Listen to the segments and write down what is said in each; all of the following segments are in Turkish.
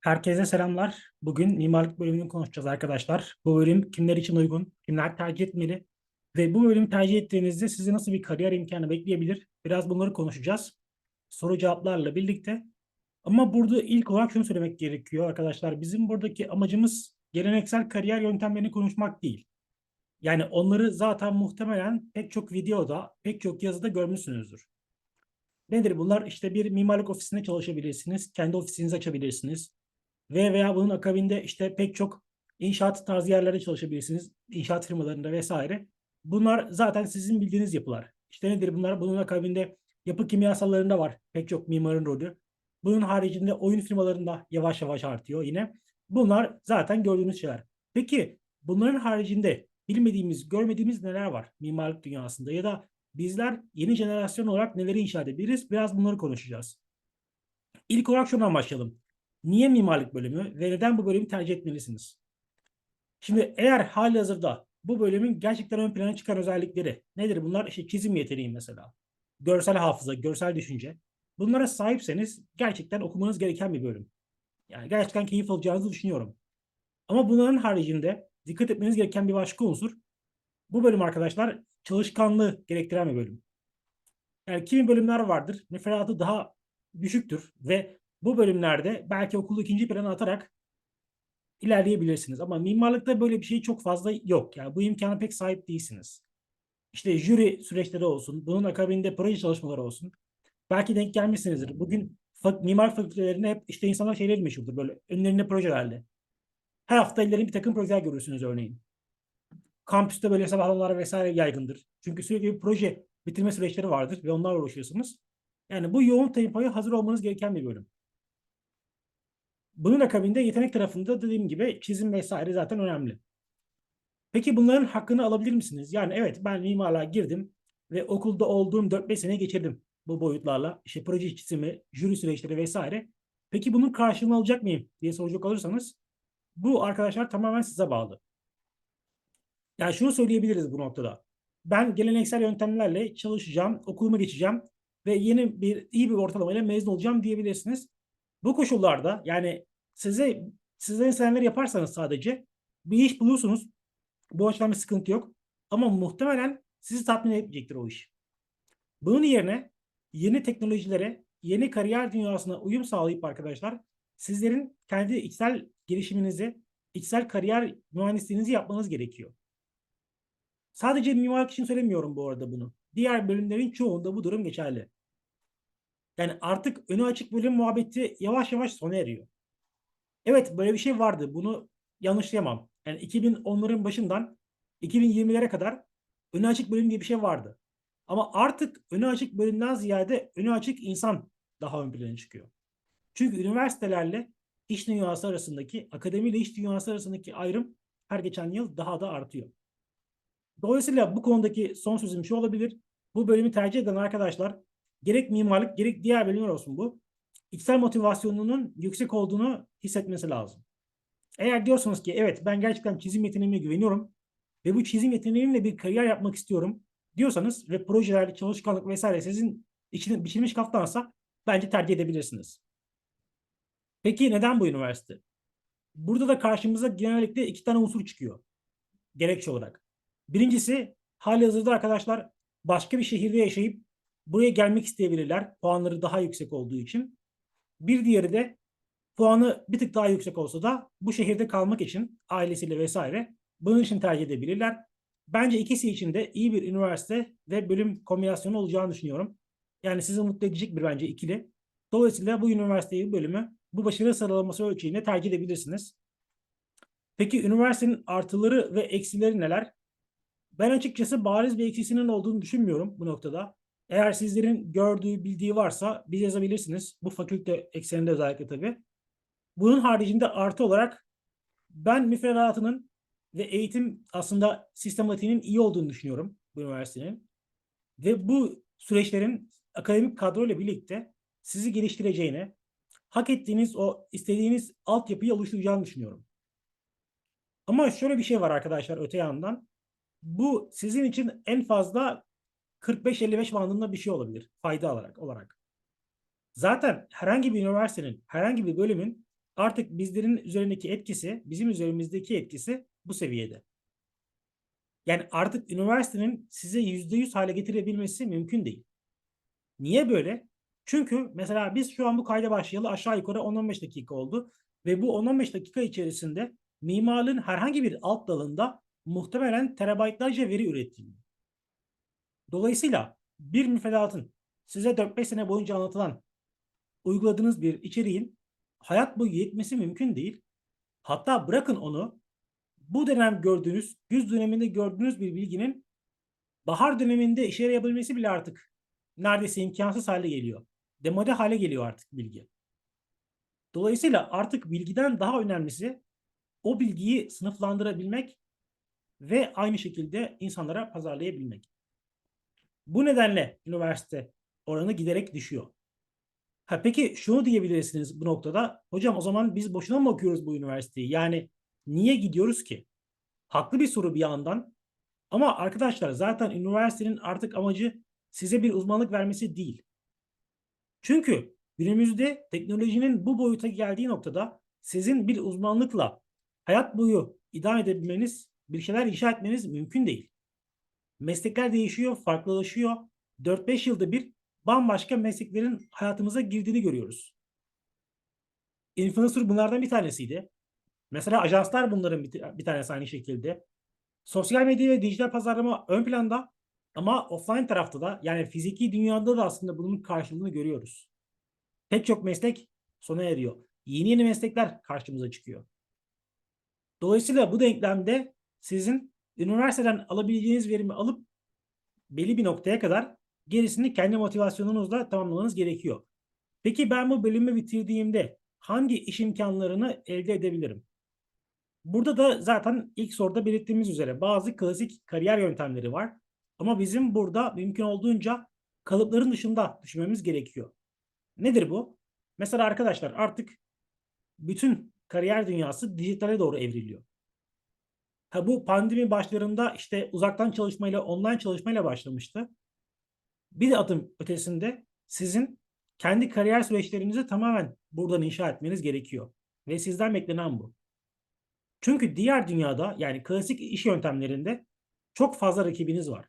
Herkese selamlar. Bugün mimarlık bölümünü konuşacağız arkadaşlar. Bu bölüm kimler için uygun, kimler tercih etmeli ve bu bölümü tercih ettiğinizde sizi nasıl bir kariyer imkanı bekleyebilir? Biraz bunları konuşacağız. Soru cevaplarla birlikte. Ama burada ilk olarak şunu söylemek gerekiyor arkadaşlar. Bizim buradaki amacımız geleneksel kariyer yöntemlerini konuşmak değil. Yani onları zaten muhtemelen pek çok videoda, pek çok yazıda görmüşsünüzdür. Nedir bunlar? İşte bir mimarlık ofisinde çalışabilirsiniz. Kendi ofisinizi açabilirsiniz. Ve veya bunun akabinde işte pek çok inşaat tarzı yerlerde çalışabilirsiniz. İnşaat firmalarında vesaire. Bunlar zaten sizin bildiğiniz yapılar. İşte nedir bunlar? Bunun akabinde yapı kimyasallarında var pek çok mimarın rolü. Bunun haricinde oyun firmalarında yavaş yavaş artıyor yine. Bunlar zaten gördüğünüz şeyler. Peki bunların haricinde bilmediğimiz, görmediğimiz neler var mimarlık dünyasında ya da bizler yeni jenerasyon olarak neleri inşa edebiliriz? Biraz bunları konuşacağız. İlk olarak şundan başlayalım. Niye mimarlık bölümü ve neden bu bölümü tercih etmelisiniz? Şimdi eğer hali hazırda bu bölümün gerçekten ön plana çıkan özellikleri nedir? Bunlar işte çizim yeteneği mesela. Görsel hafıza, görsel düşünce. Bunlara sahipseniz gerçekten okumanız gereken bir bölüm. Yani gerçekten keyif alacağınızı düşünüyorum. Ama bunların haricinde dikkat etmeniz gereken bir başka unsur. Bu bölüm arkadaşlar çalışkanlığı gerektiren bir bölüm. Yani kimi bölümler vardır. Müfredatı daha düşüktür ve bu bölümlerde belki okulu ikinci plana atarak ilerleyebilirsiniz. Ama mimarlıkta böyle bir şey çok fazla yok. Yani bu imkana pek sahip değilsiniz. İşte jüri süreçleri olsun, bunun akabinde proje çalışmaları olsun. Belki denk gelmişsinizdir. Bugün mimar fakültelerinde hep işte insanlar şeyleri meşhurdur böyle önlerinde projelerle. Her hafta ellerinde bir takım projeler görürsünüz örneğin. Kampüste böyle sabahlamalar vesaire yaygındır. Çünkü sürekli bir proje bitirme süreçleri vardır ve onlarla uğraşıyorsunuz. Yani bu yoğun tempoya hazır olmanız gereken bir bölüm. Bunun akabinde yetenek tarafında dediğim gibi çizim vesaire zaten önemli. Peki bunların hakkını alabilir misiniz? Yani evet ben mimarlığa girdim ve okulda olduğum 4-5 sene geçirdim bu boyutlarla. İşte proje çizimi, jüri süreçleri vesaire. Peki bunun karşılığını alacak mıyım diye soracak olursanız bu arkadaşlar tamamen size bağlı. Yani şunu söyleyebiliriz bu noktada. Ben geleneksel yöntemlerle çalışacağım, okulumu geçeceğim ve yeni bir iyi bir ortalamayla mezun olacağım diyebilirsiniz. Bu koşullarda yani size sizden istenenleri yaparsanız sadece bir iş bulursunuz. Bu açıdan bir sıkıntı yok. Ama muhtemelen sizi tatmin etmeyecektir o iş. Bunun yerine yeni teknolojilere, yeni kariyer dünyasına uyum sağlayıp arkadaşlar sizlerin kendi içsel gelişiminizi, içsel kariyer mühendisliğinizi yapmanız gerekiyor. Sadece mimarlık için söylemiyorum bu arada bunu. Diğer bölümlerin çoğunda bu durum geçerli. Yani artık önü açık bölüm muhabbeti yavaş yavaş sona eriyor. Evet böyle bir şey vardı. Bunu yanlışlayamam. Yani 2010'ların başından 2020'lere kadar önü açık bölüm diye bir şey vardı. Ama artık önü açık bölümden ziyade önü açık insan daha ön plana çıkıyor. Çünkü üniversitelerle iş dünyası arasındaki, akademiyle iş dünyası arasındaki ayrım her geçen yıl daha da artıyor. Dolayısıyla bu konudaki son sözüm şu olabilir. Bu bölümü tercih eden arkadaşlar gerek mimarlık gerek diğer bölümler olsun bu. İçsel motivasyonunun yüksek olduğunu hissetmesi lazım. Eğer diyorsanız ki evet ben gerçekten çizim yeteneğime güveniyorum ve bu çizim yeteneğimle bir kariyer yapmak istiyorum diyorsanız ve projeler, çalışkanlık vesaire sizin içine biçilmiş kaftansa bence tercih edebilirsiniz. Peki neden bu üniversite? Burada da karşımıza genellikle iki tane unsur çıkıyor. Gerekçe olarak. Birincisi hali hazırda arkadaşlar başka bir şehirde yaşayıp buraya gelmek isteyebilirler. Puanları daha yüksek olduğu için. Bir diğeri de puanı bir tık daha yüksek olsa da bu şehirde kalmak için ailesiyle vesaire bunun için tercih edebilirler. Bence ikisi için de iyi bir üniversite ve bölüm kombinasyonu olacağını düşünüyorum. Yani sizi mutlu edecek bir bence ikili. Dolayısıyla bu üniversiteyi bölümü bu başarı sıralaması ölçeğinde tercih edebilirsiniz. Peki üniversitenin artıları ve eksileri neler? Ben açıkçası bariz bir eksisinin olduğunu düşünmüyorum bu noktada. Eğer sizlerin gördüğü, bildiği varsa bir yazabilirsiniz. Bu fakülte ekseninde özellikle tabii. Bunun haricinde artı olarak ben müfredatının ve eğitim aslında sistematiğinin iyi olduğunu düşünüyorum bu üniversitenin. Ve bu süreçlerin akademik kadroyla birlikte sizi geliştireceğine, hak ettiğiniz o istediğiniz altyapıyı oluşturacağını düşünüyorum. Ama şöyle bir şey var arkadaşlar öte yandan. Bu sizin için en fazla 45-55 bandında bir şey olabilir fayda olarak olarak. Zaten herhangi bir üniversitenin, herhangi bir bölümün artık bizlerin üzerindeki etkisi, bizim üzerimizdeki etkisi bu seviyede. Yani artık üniversitenin size yüzde yüz hale getirebilmesi mümkün değil. Niye böyle? Çünkü mesela biz şu an bu kayda başlayalı aşağı yukarı 10-15 dakika oldu. Ve bu 10-15 dakika içerisinde mimarlığın herhangi bir alt dalında muhtemelen terabaytlarca veri üretildi. Dolayısıyla bir müfredatın size 4-5 sene boyunca anlatılan uyguladığınız bir içeriğin hayat boyu yetmesi mümkün değil. Hatta bırakın onu bu dönem gördüğünüz, güz döneminde gördüğünüz bir bilginin bahar döneminde işe yarayabilmesi bile artık neredeyse imkansız hale geliyor. Demode hale geliyor artık bilgi. Dolayısıyla artık bilgiden daha önemlisi o bilgiyi sınıflandırabilmek ve aynı şekilde insanlara pazarlayabilmek. Bu nedenle üniversite oranı giderek düşüyor. Ha peki şunu diyebilirsiniz bu noktada. Hocam o zaman biz boşuna mı okuyoruz bu üniversiteyi? Yani niye gidiyoruz ki? Haklı bir soru bir yandan. Ama arkadaşlar zaten üniversitenin artık amacı size bir uzmanlık vermesi değil. Çünkü günümüzde teknolojinin bu boyuta geldiği noktada sizin bir uzmanlıkla hayat boyu idame edebilmeniz, bir şeyler inşa etmeniz mümkün değil. Meslekler değişiyor, farklılaşıyor. 4-5 yılda bir bambaşka mesleklerin hayatımıza girdiğini görüyoruz. Influencer bunlardan bir tanesiydi. Mesela ajanslar bunların bir, tanesi aynı şekilde. Sosyal medya ve dijital pazarlama ön planda ama offline tarafta da yani fiziki dünyada da aslında bunun karşılığını görüyoruz. Pek çok meslek sona eriyor. Yeni yeni meslekler karşımıza çıkıyor. Dolayısıyla bu denklemde sizin üniversiteden alabileceğiniz verimi alıp belli bir noktaya kadar gerisini kendi motivasyonunuzla tamamlamanız gerekiyor. Peki ben bu bölümü bitirdiğimde hangi iş imkanlarını elde edebilirim? Burada da zaten ilk soruda belirttiğimiz üzere bazı klasik kariyer yöntemleri var. Ama bizim burada mümkün olduğunca kalıpların dışında düşünmemiz gerekiyor. Nedir bu? Mesela arkadaşlar artık bütün kariyer dünyası dijitale doğru evriliyor. Ha bu pandemi başlarında işte uzaktan çalışmayla, online çalışmayla başlamıştı. Bir de adım ötesinde sizin kendi kariyer süreçlerinizi tamamen buradan inşa etmeniz gerekiyor. Ve sizden beklenen bu. Çünkü diğer dünyada yani klasik iş yöntemlerinde çok fazla rakibiniz var.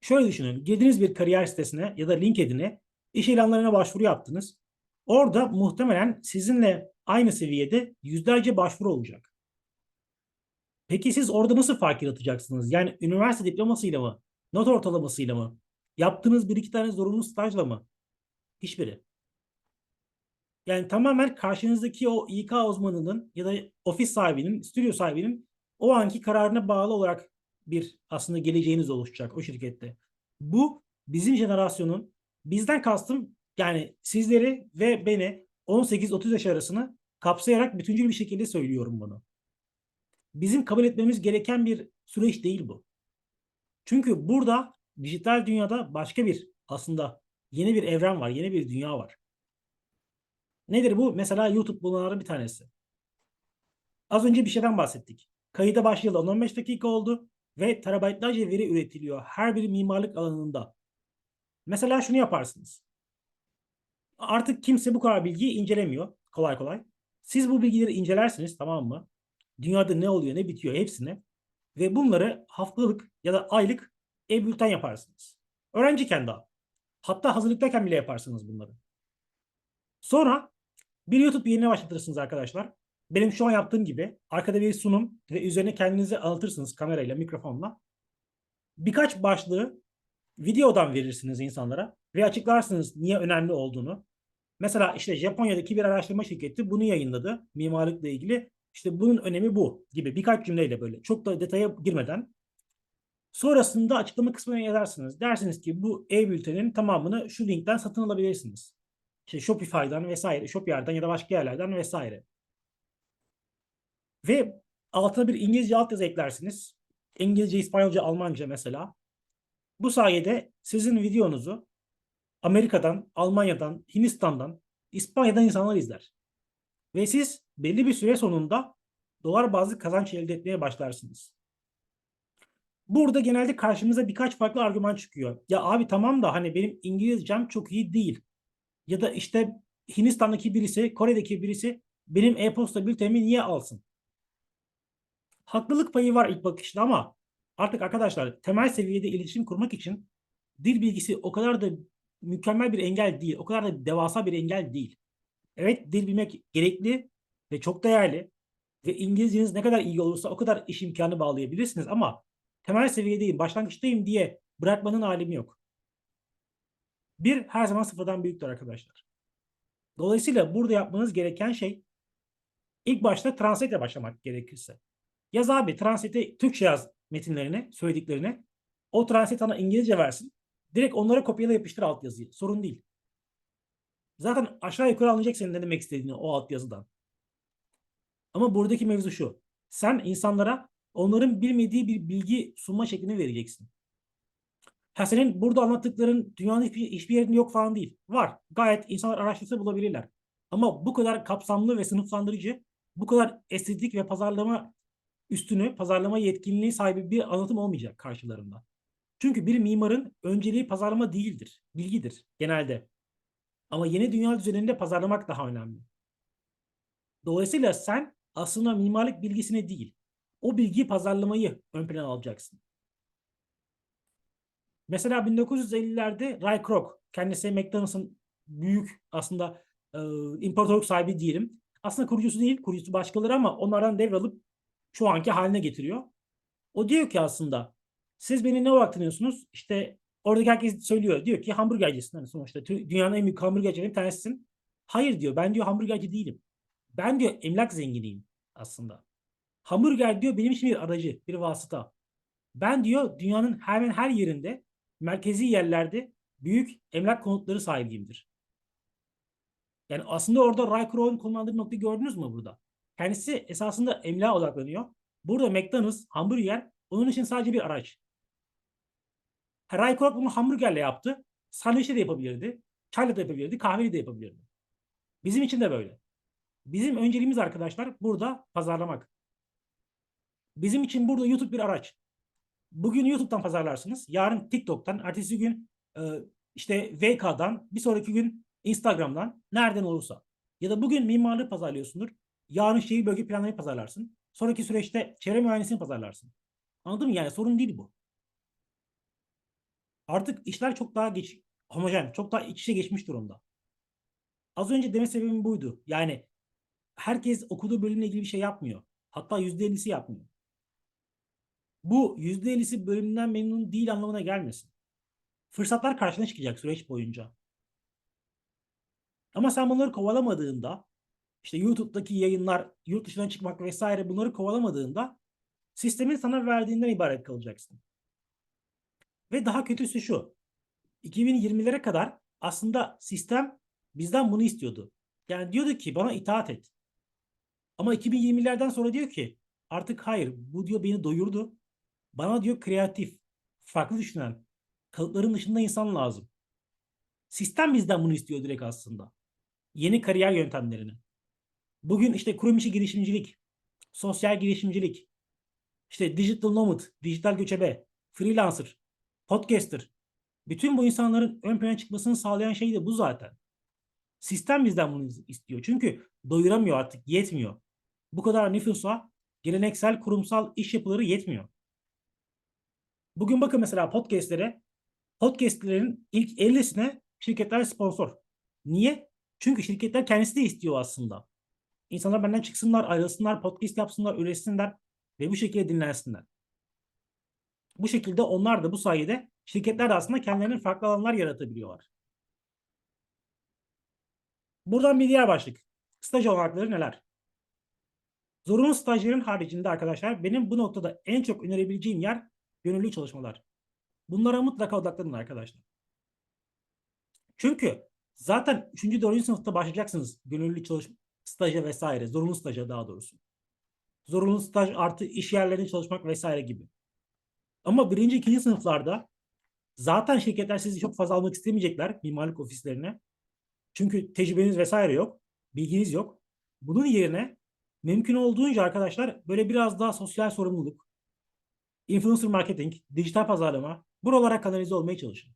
Şöyle düşünün. Girdiniz bir kariyer sitesine ya da LinkedIn'e iş ilanlarına başvuru yaptınız. Orada muhtemelen sizinle aynı seviyede yüzlerce başvuru olacak. Peki siz orada nasıl fark yaratacaksınız? Yani üniversite diplomasıyla mı? Not ortalamasıyla mı? Yaptığınız bir iki tane zorunlu stajla mı? Hiçbiri. Yani tamamen karşınızdaki o İK uzmanının ya da ofis sahibinin, stüdyo sahibinin o anki kararına bağlı olarak bir aslında geleceğiniz oluşacak o şirkette. Bu bizim jenerasyonun bizden kastım yani sizleri ve beni 18-30 yaş arasını kapsayarak bütüncül bir şekilde söylüyorum bunu. Bizim kabul etmemiz gereken bir süreç değil bu. Çünkü burada dijital dünyada başka bir aslında yeni bir evren var, yeni bir dünya var. Nedir bu? Mesela YouTube bunların bir tanesi. Az önce bir şeyden bahsettik. Kayıda başlayalı 10-15 dakika oldu ve terabaytlarca veri üretiliyor her bir mimarlık alanında. Mesela şunu yaparsınız. Artık kimse bu kadar bilgiyi incelemiyor kolay kolay. Siz bu bilgileri incelersiniz tamam mı? Dünyada ne oluyor ne bitiyor hepsini. Ve bunları haftalık ya da aylık e-bülten yaparsınız. Öğrenciyken daha. Hatta hazırlıktayken bile yaparsınız bunları. Sonra bir YouTube yayını başlatırsınız arkadaşlar. Benim şu an yaptığım gibi arkada bir sunum ve üzerine kendinizi anlatırsınız kamerayla, mikrofonla. Birkaç başlığı videodan verirsiniz insanlara ve açıklarsınız niye önemli olduğunu. Mesela işte Japonya'daki bir araştırma şirketi bunu yayınladı mimarlıkla ilgili. İşte bunun önemi bu gibi birkaç cümleyle böyle çok da detaya girmeden. Sonrasında açıklama kısmına yazarsınız. Dersiniz ki bu e-bültenin tamamını şu linkten satın alabilirsiniz. İşte Shopify'dan vesaire, Shopier'den ya da başka yerlerden vesaire. Ve altına bir İngilizce altyazı eklersiniz. İngilizce, İspanyolca, Almanca mesela. Bu sayede sizin videonuzu Amerika'dan, Almanya'dan, Hindistan'dan, İspanya'dan insanlar izler. Ve siz belli bir süre sonunda dolar bazlı kazanç elde etmeye başlarsınız. Burada genelde karşımıza birkaç farklı argüman çıkıyor. Ya abi tamam da hani benim İngilizcem çok iyi değil. Ya da işte Hindistan'daki birisi, Kore'deki birisi benim e-posta bültenimi niye alsın? Haklılık payı var ilk bakışta ama artık arkadaşlar temel seviyede iletişim kurmak için dil bilgisi o kadar da mükemmel bir engel değil. O kadar da devasa bir engel değil. Evet dil bilmek gerekli ve çok değerli ve İngilizceniz ne kadar iyi olursa o kadar iş imkanı bağlayabilirsiniz ama temel seviyedeyim, başlangıçtayım diye bırakmanın alemi yok. Bir her zaman sıfırdan büyüktür arkadaşlar. Dolayısıyla burada yapmanız gereken şey ilk başta translate başlamak gerekirse. Yaz abi translate'e Türkçe yaz metinlerine, söylediklerine. O translate sana İngilizce versin. Direkt onlara kopyala yapıştır altyazıyı. Sorun değil. Zaten aşağı yukarı anlayacak senin ne demek istediğini o altyazıdan. Ama buradaki mevzu şu. Sen insanlara onların bilmediği bir bilgi sunma şeklini vereceksin. Ha senin burada anlattıkların dünyanın hiçbir, hiçbir yerinde yok falan değil. Var. Gayet insanlar araştırsa bulabilirler. Ama bu kadar kapsamlı ve sınıflandırıcı, bu kadar estetik ve pazarlama üstünü, pazarlama yetkinliği sahibi bir anlatım olmayacak karşılarında. Çünkü bir mimarın önceliği pazarlama değildir, bilgidir genelde. Ama yeni dünya düzeninde pazarlamak daha önemli. Dolayısıyla sen aslında mimarlık bilgisini değil, o bilgiyi pazarlamayı ön plana alacaksın. Mesela 1950'lerde Ray Kroc, kendisi McDonald's'ın büyük aslında e, imparatorluk sahibi diyelim. Aslında kurucusu değil, kurucusu başkaları ama onlardan devralıp şu anki haline getiriyor. O diyor ki aslında siz beni ne olarak tanıyorsunuz? İşte oradaki herkes söylüyor. Diyor ki hamburgercisin. Hani sonuçta dünyanın en büyük hamburgercilerinden bir tanesisin. Hayır diyor ben diyor hamburgerci değilim. Ben diyor emlak zenginiyim aslında. Hamburger diyor benim için bir aracı, bir vasıta. Ben diyor dünyanın hemen her yerinde merkezi yerlerde büyük emlak konutları sahibiyimdir. Yani aslında orada Ray Kroc'un konumlandığı noktayı gördünüz mü burada? Kendisi esasında emlağa odaklanıyor. Burada McDonald's, hamburger onun için sadece bir araç. Ray Kroc bunu hamburgerle yaptı. Sandviçle de yapabilirdi. Çayla da yapabilirdi. Kahveyle de yapabilirdi. Bizim için de böyle. Bizim önceliğimiz arkadaşlar burada pazarlamak. Bizim için burada YouTube bir araç. Bugün YouTube'dan pazarlarsınız. Yarın TikTok'tan, ertesi gün e, işte VK'dan, bir sonraki gün Instagram'dan, nereden olursa. Ya da bugün mimarlığı pazarlıyorsundur. Yarın şehir bölge planlamayı pazarlarsın. Sonraki süreçte çevre mühendisliğini pazarlarsın. Anladın mı? Yani sorun değil bu. Artık işler çok daha geç, homojen, çok daha iç içe geçmiş durumda. Az önce deme sebebim buydu. Yani herkes okuduğu bölümle ilgili bir şey yapmıyor. Hatta %50'si yapmıyor. Bu %50'si bölümünden memnun değil anlamına gelmesin. Fırsatlar karşına çıkacak süreç boyunca. Ama sen bunları kovalamadığında işte YouTube'daki yayınlar, yurt dışına çıkmak vesaire bunları kovalamadığında sistemin sana verdiğinden ibaret kalacaksın. Ve daha kötüsü şu. 2020'lere kadar aslında sistem bizden bunu istiyordu. Yani diyordu ki bana itaat et. Ama 2020'lerden sonra diyor ki artık hayır bu diyor beni doyurdu. Bana diyor kreatif, farklı düşünen, kalıpların dışında insan lazım. Sistem bizden bunu istiyor direkt aslında. Yeni kariyer yöntemlerini. Bugün işte kurum içi girişimcilik, sosyal girişimcilik, işte digital nomad, dijital göçebe, freelancer, podcaster. Bütün bu insanların ön plana çıkmasını sağlayan şey de bu zaten. Sistem bizden bunu istiyor. Çünkü doyuramıyor artık, yetmiyor. Bu kadar nüfusa geleneksel kurumsal iş yapıları yetmiyor. Bugün bakın mesela podcastlere, podcastlerin ilk 50'sine şirketler sponsor. Niye? Çünkü şirketler kendisi de istiyor aslında. İnsanlar benden çıksınlar, ayrılsınlar, podcast yapsınlar, üretsinler ve bu şekilde dinlensinler. Bu şekilde onlar da bu sayede şirketler de aslında kendilerinin farklı alanlar yaratabiliyorlar. Buradan bir diğer başlık. Staj olanakları neler? Zorunlu stajyerin haricinde arkadaşlar benim bu noktada en çok önerebileceğim yer gönüllü çalışmalar. Bunlara mutlaka odaklanın arkadaşlar. Çünkü zaten 3. 4. sınıfta başlayacaksınız gönüllü çalışma staja vesaire. Zorunlu staja daha doğrusu. Zorunlu staj artı iş yerlerinde çalışmak vesaire gibi. Ama birinci, ikinci sınıflarda zaten şirketler sizi çok fazla almak istemeyecekler mimarlık ofislerine. Çünkü tecrübeniz vesaire yok. Bilginiz yok. Bunun yerine mümkün olduğunca arkadaşlar böyle biraz daha sosyal sorumluluk, influencer marketing, dijital pazarlama buralara kanalize olmaya çalışın.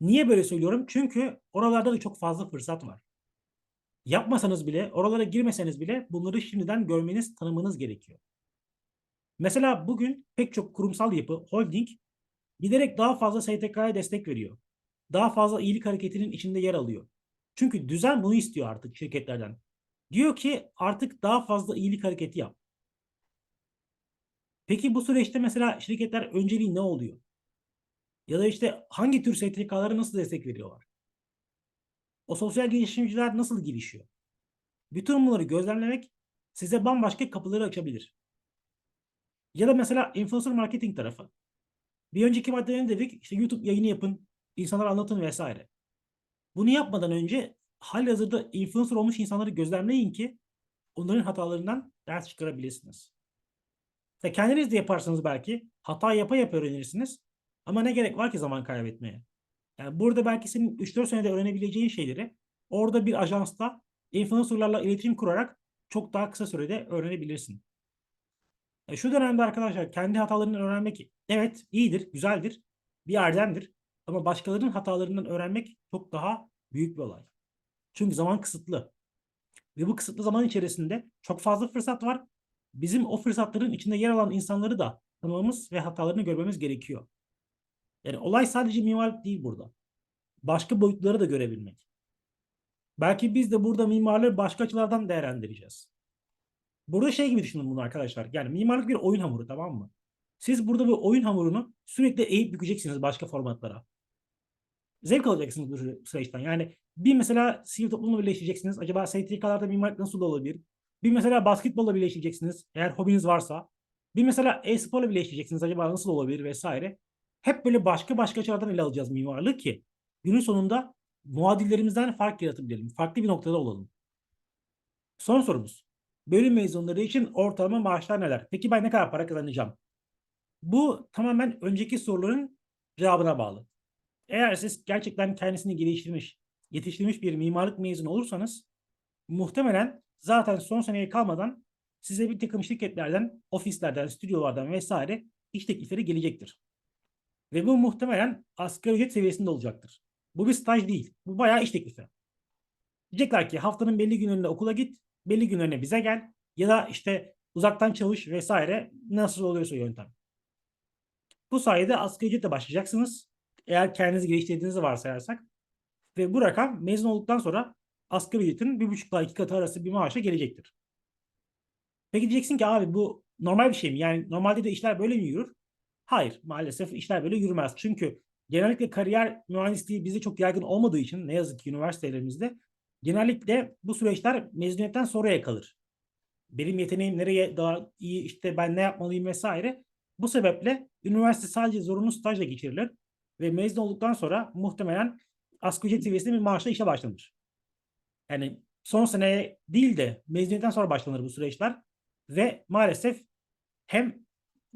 Niye böyle söylüyorum? Çünkü oralarda da çok fazla fırsat var. Yapmasanız bile, oralara girmeseniz bile bunları şimdiden görmeniz, tanımanız gerekiyor. Mesela bugün pek çok kurumsal yapı, holding giderek daha fazla STK'ya destek veriyor. Daha fazla iyilik hareketinin içinde yer alıyor. Çünkü düzen bunu istiyor artık şirketlerden. Diyor ki artık daha fazla iyilik hareketi yap. Peki bu süreçte mesela şirketler önceliği ne oluyor? Ya da işte hangi tür STK'lara nasıl destek veriyorlar? O sosyal girişimciler nasıl girişiyor? Bütün bunları gözlemlemek size bambaşka kapıları açabilir. Ya da mesela influencer marketing tarafı. Bir önceki maddede ne dedik? İşte YouTube yayını yapın, insanlara anlatın vesaire. Bunu yapmadan önce halihazırda influencer olmuş insanları gözlemleyin ki onların hatalarından ders çıkarabilirsiniz. Ve kendiniz de yaparsınız belki. Hata yapa yapa öğrenirsiniz. Ama ne gerek var ki zaman kaybetmeye? Yani burada belki senin 3-4 senede öğrenebileceğin şeyleri orada bir ajansta influencerlarla iletişim kurarak çok daha kısa sürede öğrenebilirsin. E şu dönemde arkadaşlar kendi hatalarından öğrenmek evet iyidir, güzeldir, bir erdemdir. Ama başkalarının hatalarından öğrenmek çok daha büyük bir olay. Çünkü zaman kısıtlı. Ve bu kısıtlı zaman içerisinde çok fazla fırsat var. Bizim o fırsatların içinde yer alan insanları da tanımamız ve hatalarını görmemiz gerekiyor. Yani olay sadece mimarlık değil burada. Başka boyutları da görebilmek. Belki biz de burada mimarlığı başka açılardan değerlendireceğiz. Burada şey gibi düşünün bunu arkadaşlar. Yani mimarlık bir oyun hamuru tamam mı? Siz burada bu oyun hamurunu sürekli eğip bükeceksiniz başka formatlara. Zevk alacaksınız bu süreçten. Yani bir mesela sivil toplumla birleşeceksiniz. Acaba STK'larda mimarlık nasıl olabilir? Bir mesela basketbolla birleşeceksiniz eğer hobiniz varsa. Bir mesela e-sporla birleşeceksiniz. Acaba nasıl olabilir vesaire. Hep böyle başka başka açılardan ele alacağız mimarlığı ki günün sonunda muadillerimizden fark yaratabilelim. Farklı bir noktada olalım. Son sorumuz. Bölüm mezunları için ortalama maaşlar neler? Peki ben ne kadar para kazanacağım? Bu tamamen önceki soruların cevabına bağlı. Eğer siz gerçekten kendisini geliştirmiş, yetiştirmiş bir mimarlık mezunu olursanız muhtemelen zaten son seneye kalmadan size bir takım şirketlerden, ofislerden, stüdyolardan vesaire iş teklifleri gelecektir. Ve bu muhtemelen asgari ücret seviyesinde olacaktır. Bu bir staj değil. Bu bayağı iş teklifi. Diyecekler ki haftanın belli günlerinde okula git, belli günlerine bize gel ya da işte uzaktan çalış vesaire nasıl oluyorsa yöntem. Bu sayede asgari ücretle başlayacaksınız. Eğer kendinizi geliştirdiğinizi varsayarsak. Ve bu rakam mezun olduktan sonra asgari ücretin bir buçukla iki katı arası bir maaşa gelecektir. Peki diyeceksin ki abi bu normal bir şey mi? Yani normalde de işler böyle mi yürür? Hayır maalesef işler böyle yürümez. Çünkü genellikle kariyer mühendisliği bizde çok yaygın olmadığı için ne yazık ki üniversitelerimizde genellikle bu süreçler mezuniyetten sonraya kalır. Benim yeteneğim nereye daha iyi işte ben ne yapmalıyım vesaire. Bu sebeple üniversite sadece zorunlu stajla geçirilir ve mezun olduktan sonra muhtemelen asgari ücret seviyesinde bir maaşla işe başlanır. Yani son seneye değil de mezuniyetten sonra başlanır bu süreçler ve maalesef hem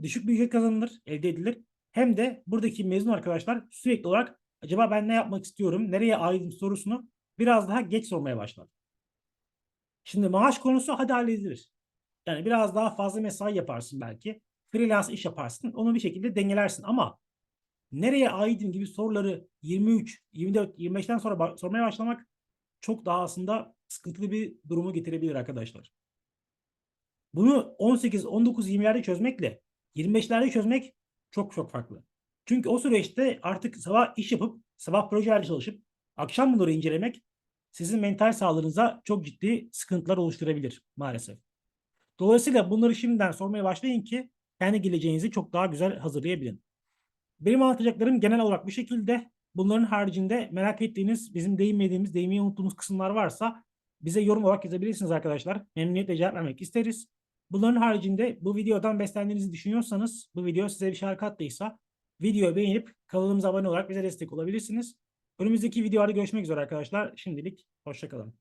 düşük bir ücret kazanılır, elde edilir hem de buradaki mezun arkadaşlar sürekli olarak acaba ben ne yapmak istiyorum, nereye aitim sorusunu biraz daha geç sormaya başlar. Şimdi maaş konusu hadi halledilir. Yani biraz daha fazla mesai yaparsın belki. Freelance iş yaparsın. Onu bir şekilde dengelersin ama nereye aitim gibi soruları 23, 24, 25'ten sonra sormaya başlamak çok daha aslında sıkıntılı bir durumu getirebilir arkadaşlar. Bunu 18, 19, 20'lerde çözmekle 25'lerde çözmek çok çok farklı. Çünkü o süreçte artık sabah iş yapıp, sabah projelerde çalışıp, akşam bunları incelemek sizin mental sağlığınıza çok ciddi sıkıntılar oluşturabilir maalesef. Dolayısıyla bunları şimdiden sormaya başlayın ki kendi geleceğinizi çok daha güzel hazırlayabilin. Benim anlatacaklarım genel olarak bu şekilde. Bunların haricinde merak ettiğiniz, bizim değinmediğimiz, değinmeyi unuttuğumuz kısımlar varsa bize yorum olarak yazabilirsiniz arkadaşlar. Memnuniyetle cevap vermek isteriz. Bunların haricinde bu videodan beslendiğinizi düşünüyorsanız, bu video size bir şey kattıysa videoyu beğenip kanalımıza abone olarak bize destek olabilirsiniz. Önümüzdeki videolarda görüşmek üzere arkadaşlar. Şimdilik hoşçakalın.